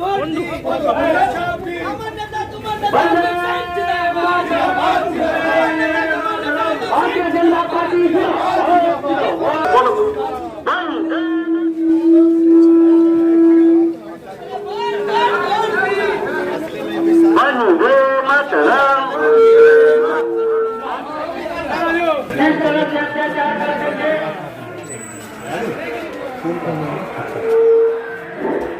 বন্ধু আমার নেতা তোমার নেতা ভারতীয় জনতা পার্টি Thank you.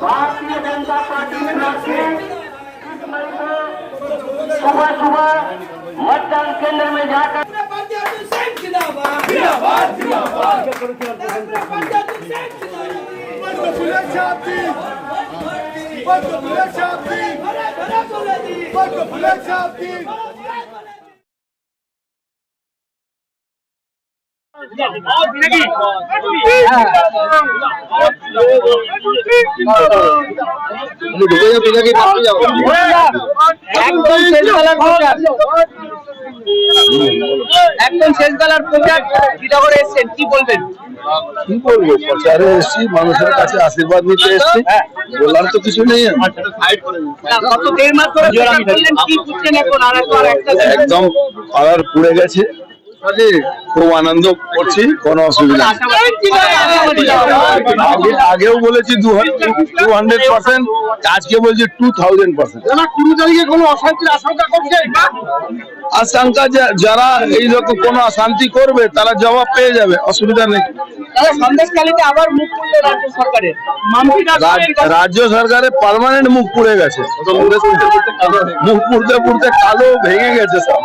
करके जिंदाबाद जिंदाबाद जिंदाबाद भारतीय जनता पार्टी की तरफ़ से इस मई को सुबह सुबह मतदान केंद्र में जाकर हुसैन ঢুকে একদম শেষ বেলার একদম শেষ বেলার এসেছেন কি বলবেন? কি বলব? প্রচারে এসেছি মানুষের কাছে আশীর্বাদ নিতে এসেছি। বললাম তো কিছু নেই। একদম পাড়ার পুড়ে গেছে। খুব আনন্দ করছি কোনো অসুবিধা আগেও বলেছি দু হান্ড্রেড পার্সেন্ট আজকে বলছি টু থাউজেন্ড পার্সেন্ট কুড়ি তারিখে কোনো অশান্তির আশঙ্কা করছে আশঙ্কা যারা এই রকম কোনো অশান্তি করবে তারা জবাব পেয়ে যাবে অসুবিধা নেই। তাহলে সন্দেশকালীতে আবার মুখ খুললো রাজ্য সরকারের। পারমানেন্ট রাজ্য সরকারের পার্মানেন্ট মুখ পুড়ে গেছে। মুখ পুড়তে পুড়তে কালো ভেঙে গেছে সব।